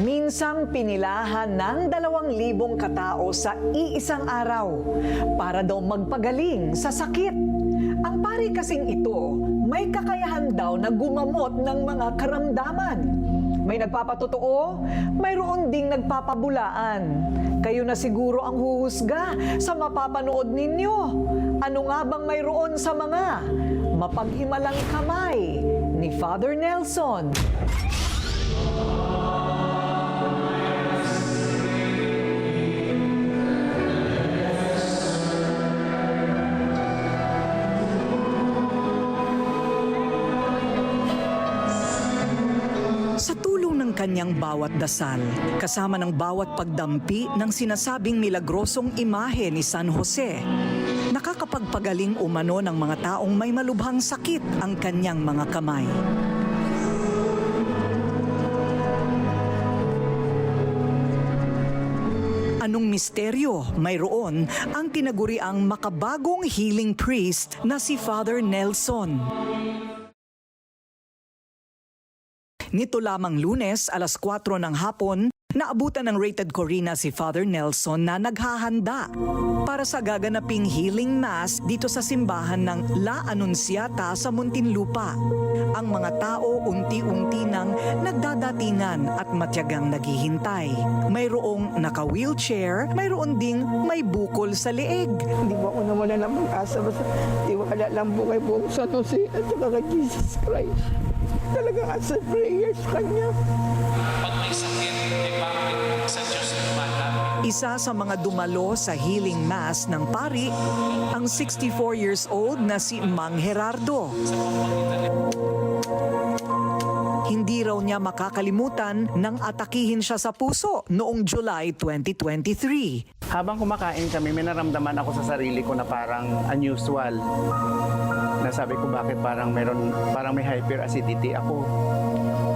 Minsang pinilahan ng dalawang libong katao sa iisang araw para daw magpagaling sa sakit. Ang pari kasing ito, may kakayahan daw na gumamot ng mga karamdaman. May nagpapatotoo, mayroon ding nagpapabulaan. Kayo na siguro ang huhusga sa mapapanood ninyo. Ano nga bang mayroon sa mga mapaghimalang kamay ni Father Nelson? Sa tulong ng kanyang bawat dasal, kasama ng bawat pagdampi ng sinasabing milagrosong imahe ni San Jose, nakakapagpagaling umano ng mga taong may malubhang sakit ang kanyang mga kamay. Anong misteryo mayroon ang tinaguriang makabagong healing priest na si Father Nelson? Nito lamang lunes, alas 4 ng hapon, naabutan ng rated Corina si Father Nelson na naghahanda para sa gaganaping healing mass dito sa simbahan ng La Anunciata sa Muntinlupa. Ang mga tao unti-unti nang nagdadatingan at matyagang naghihintay. Mayroong naka-wheelchair, mayroon ding may bukol sa leeg. Hindi mo ako nawala ng pag-asa. Basta tiwala lang po kay buong San Jose at saka kay Jesus Christ. Talagang answer prayer sa Kanya. Isa sa mga dumalo sa healing mass ng pari, ang 64 years old na si Mang Gerardo. Hindi raw niya makakalimutan nang atakihin siya sa puso noong July 2023. Habang kumakain kami, may naramdaman ako sa sarili ko na parang unusual. Nasabi ko bakit parang meron parang may hyperacidity ako.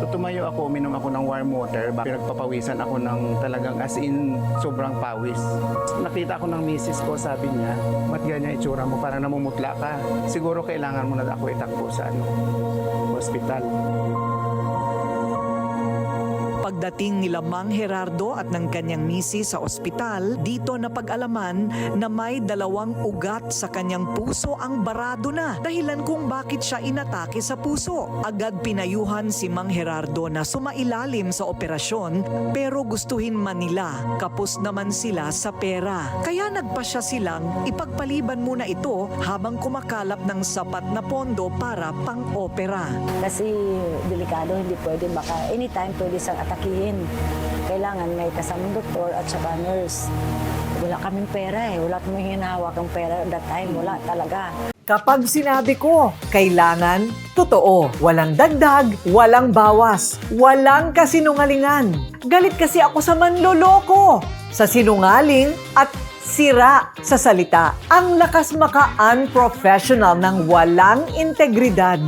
So tumayo ako, uminom ako ng warm water, pinagpapawisan ako ng talagang as in sobrang pawis. Nakita ko ng misis ko, sabi niya, ba't ganyan itsura mo, parang namumutla ka. Siguro kailangan mo na ako itakbo sa ano, hospital. Pagdating nila Mang Gerardo at ng kanyang misi sa ospital, dito napag-alaman na may dalawang ugat sa kanyang puso ang barado na. Dahilan kung bakit siya inatake sa puso. Agad pinayuhan si Mang Gerardo na sumailalim sa operasyon pero gustuhin man nila, kapos naman sila sa pera. Kaya nagpasya silang ipagpaliban muna ito habang kumakalap ng sapat na pondo para pang-opera. Kasi delikado, hindi pwede. Baka anytime pwede siyang atakihin. Kailangan may kasamang doktor at saka nurse. Wala kaming pera eh. Wala kaming hinahawak ng pera that time. Wala talaga. Kapag sinabi ko, kailangan, totoo. Walang dagdag, walang bawas, walang kasinungalingan. Galit kasi ako sa manloloko, sa sinungaling at sira sa salita. Ang lakas maka-unprofessional ng walang integridad.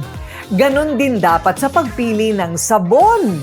Ganon din dapat sa pagpili ng sabon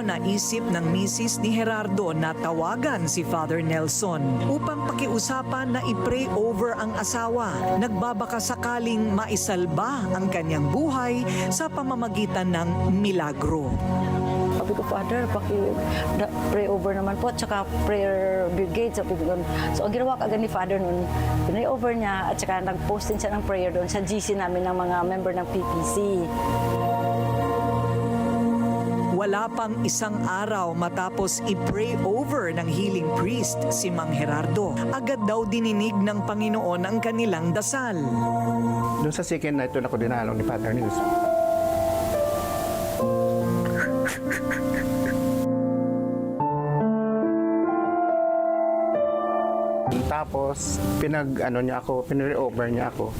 Dito naisip ng misis ni Gerardo na tawagan si Father Nelson upang pakiusapan na i-pray over ang asawa. Nagbabaka sakaling maisalba ang kanyang buhay sa pamamagitan ng milagro. Sabi ko, Father, paki da- pray over naman po, at saka prayer brigade. Sabi ko, so ang ginawa agad ni Father nun, pinay over niya, at saka nag-post din siya ng prayer doon sa GC namin ng mga member ng PPC. Wala pang isang araw matapos i-pray over ng healing priest si Mang Gerardo. Agad daw dininig ng Panginoon ang kanilang dasal. Doon sa second night, doon ako dinalaw ni Father Nils. Tapos, pinag, ano niya ako, pinre-over niya ako.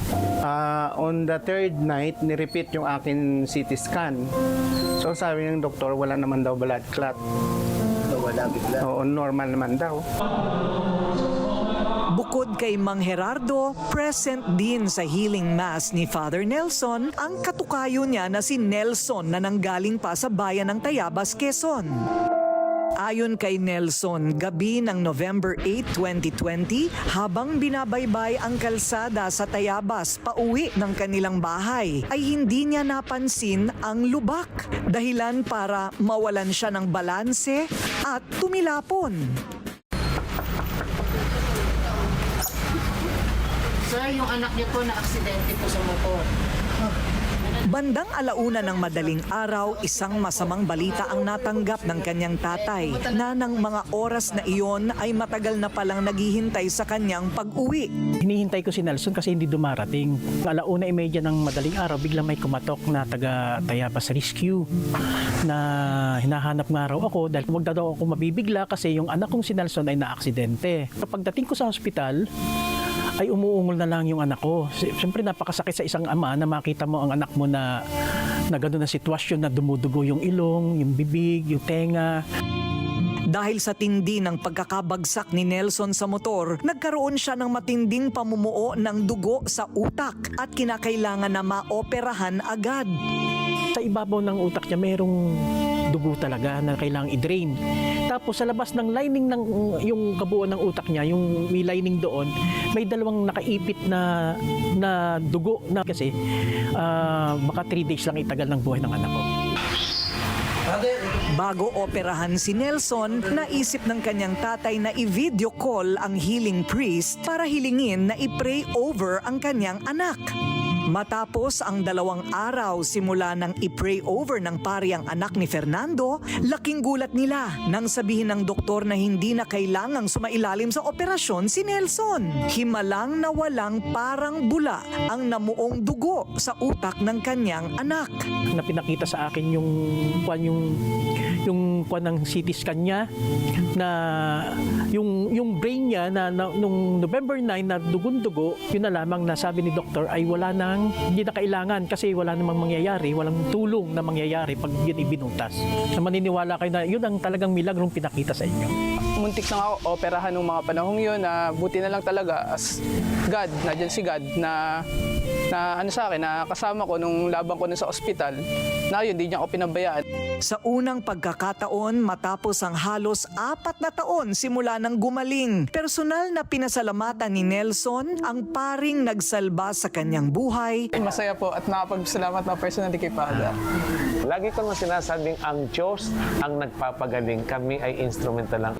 Ah, on the third night, ni-repeat yung akin CT scan. So, sabi ng doktor, wala naman daw blood clot. wala bigla? Oo, normal naman daw. Bukod kay Mang Gerardo, present din sa healing mass ni Father Nelson ang katukayo niya na si Nelson na nanggaling pa sa bayan ng Tayabas, Quezon. Ayon kay Nelson, gabi ng November 8, 2020, habang binabaybay ang kalsada sa Tayabas pauwi ng kanilang bahay, ay hindi niya napansin ang lubak. Dahilan para mawalan siya ng balanse at tumilapon. Sir, yung anak niyo po na aksidente po sa motor. Bandang alauna ng madaling araw, isang masamang balita ang natanggap ng kanyang tatay na ng mga oras na iyon ay matagal na palang naghihintay sa kanyang pag-uwi. Hinihintay ko si Nelson kasi hindi dumarating. Alauna imedya ng madaling araw, biglang may kumatok na taga Tayabas Rescue na hinahanap nga raw ako dahil wag daw ako mabibigla kasi yung anak kong si Nelson ay naaksidente. Kapag dating ko sa ospital, ay umuungol na lang yung anak ko. Si- Siyempre napakasakit sa isang ama na makita mo ang anak mo na na gano'n na sitwasyon na dumudugo yung ilong, yung bibig, yung tenga. Dahil sa tindi ng pagkakabagsak ni Nelson sa motor, nagkaroon siya ng matinding pamumuo ng dugo sa utak at kinakailangan na maoperahan agad. Sa ibabaw ng utak niya mayroong dugo talaga na kailangang i-drain. Tapos sa labas ng lining ng yung kabuuan ng utak niya, yung may lining doon, may dalawang nakaipit na na dugo na kasi ah, baka 3 days lang itagal ng buhay ng anak ko. Bago operahan si Nelson, naisip ng kanyang tatay na i-video call ang healing priest para hilingin na i-pray over ang kanyang anak. Matapos ang dalawang araw simula ng i-pray over ng pari ang anak ni Fernando, laking gulat nila nang sabihin ng doktor na hindi na kailangang sumailalim sa operasyon si Nelson. Himalang na walang parang bula ang namuong dugo sa utak ng kanyang anak. Na pinakita sa akin yung kwan yung yung kwan ng CT scan niya na yung yung brain niya na, na nung November 9 na dugun-dugo, yun na lamang na sabi ni doktor ay wala nang hindi na kailangan kasi wala namang mangyayari, walang tulong na mangyayari pag yun ibinutas. Na maniniwala kayo na yun ang talagang milagrong pinakita sa inyo. muntik na nga operahan ng mga panahong yun na buti na lang talaga as God, nadyan si God na na ano sa akin, na kasama ko nung laban ko na sa ospital, na yun, di niya ako pinabayaan. Sa unang pagkakataon matapos ang halos apat na taon simula ng gumaling, personal na pinasalamatan ni Nelson ang paring nagsalba sa kanyang buhay Masaya po at nakapagsalamat na personally kay Father. Lagi ko nang sinasabing ang Diyos ang nagpapagaling. Kami ay instrumental lang.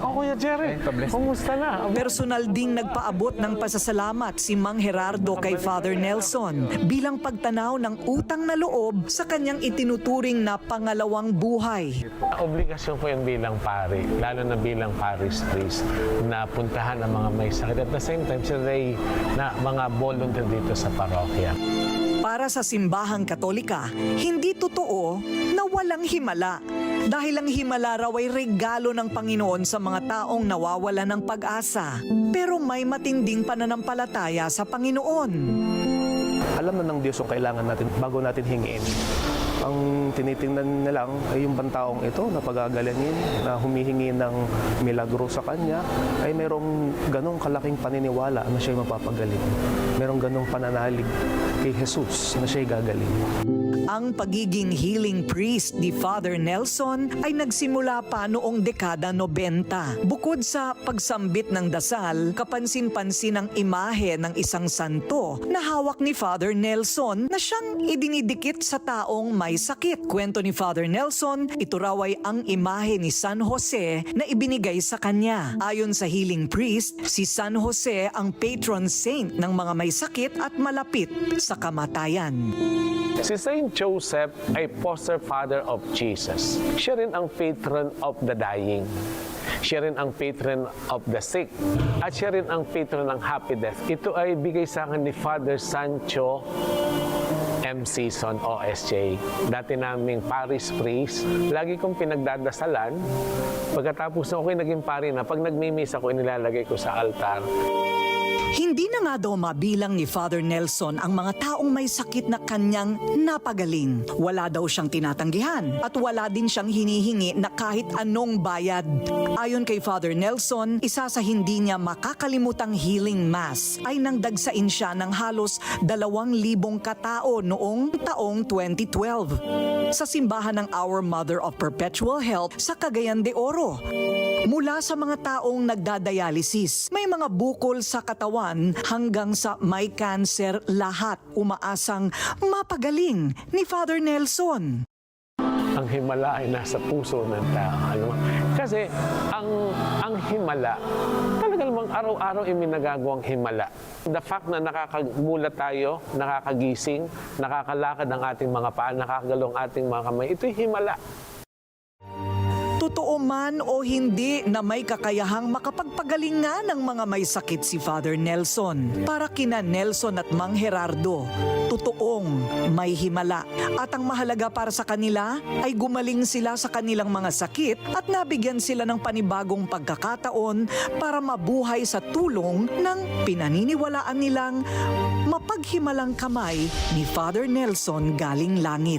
Oh, Kuya Jerry, kumusta na? Personal ding nagpaabot ng pasasalamat si Mang Gerardo kay Father Nelson bilang pagtanaw ng utang na loob sa kanyang itinuturing na pangalawang buhay. Obligasyon ko yun bilang pari, lalo na bilang parish priest, na puntahan ang mga may sakit. At the same time, sila ay na mga volunteer dito sa parokya. Para sa simbahang katolika, hindi totoo na walang himala. Dahil ang himala raw ay regalo ng Panginoon sa mga taong nawawala ng pag-asa. Pero may matinding pananampalataya sa Panginoon. alam na ng Diyos yung kailangan natin bago natin hingin. Ang tinitingnan na lang ay yung bantaong ito na pagagalangin, na humihingi ng milagro sa Kanya, ay mayroong ganong kalaking paniniwala na siya'y mapapagaling. Mayroong ganong pananalig kay Jesus na siya'y gagaling. Ang pagiging healing priest ni Father Nelson ay nagsimula pa noong dekada 90. Bukod sa pagsambit ng dasal, kapansin-pansin ang imahe ng isang santo na hawak ni Father Nelson na siyang idinidikit sa taong may sakit. Kwento ni Father Nelson, ito raw ay ang imahe ni San Jose na ibinigay sa kanya. Ayon sa healing priest, si San Jose ang patron saint ng mga may sakit at malapit sa kamatayan. Si Saint Joseph ay foster father of Jesus. Siya rin ang patron of the dying. Siya rin ang patron of the sick. At siya rin ang patron ng happy death. Ito ay bigay sa akin ni Father Sancho M. Season OSJ. Dati naming Paris priest. Lagi kong pinagdadasalan. Pagkatapos na ako'y naging pari na, pag nagmimis ako, inilalagay ko sa altar. Hindi na nga daw mabilang ni Father Nelson ang mga taong may sakit na kanyang napagaling. Wala daw siyang tinatanggihan at wala din siyang hinihingi na kahit anong bayad. Ayon kay Father Nelson, isa sa hindi niya makakalimutang healing mass ay nang dagsain siya ng halos dalawang libong katao noong taong 2012 sa simbahan ng Our Mother of Perpetual Help sa Cagayan de Oro. Mula sa mga taong nagdadialysis, may mga bukol sa katawan hanggang sa may cancer lahat umaasang mapagaling ni Father Nelson. ang himala ay nasa puso ng tao. Ano? Kasi ang ang himala, talaga namang araw-araw ay may nagagawang himala. The fact na nakakagulat tayo, nakakagising, nakakalakad ang ating mga paa, nakakagalaw ang ating mga kamay, ito'y himala. Totoo man o hindi na may kakayahang makapagpagaling nga ng mga may sakit si Father Nelson. Para kina Nelson at Mang Gerardo, totoong may himala. At ang mahalaga para sa kanila ay gumaling sila sa kanilang mga sakit at nabigyan sila ng panibagong pagkakataon para mabuhay sa tulong ng pinaniniwalaan nilang mapaghimalang kamay ni Father Nelson galing langit.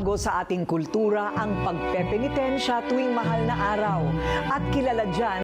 Bago sa ating kultura ang pagpepenitensya tuwing mahal na araw. At kilala dyan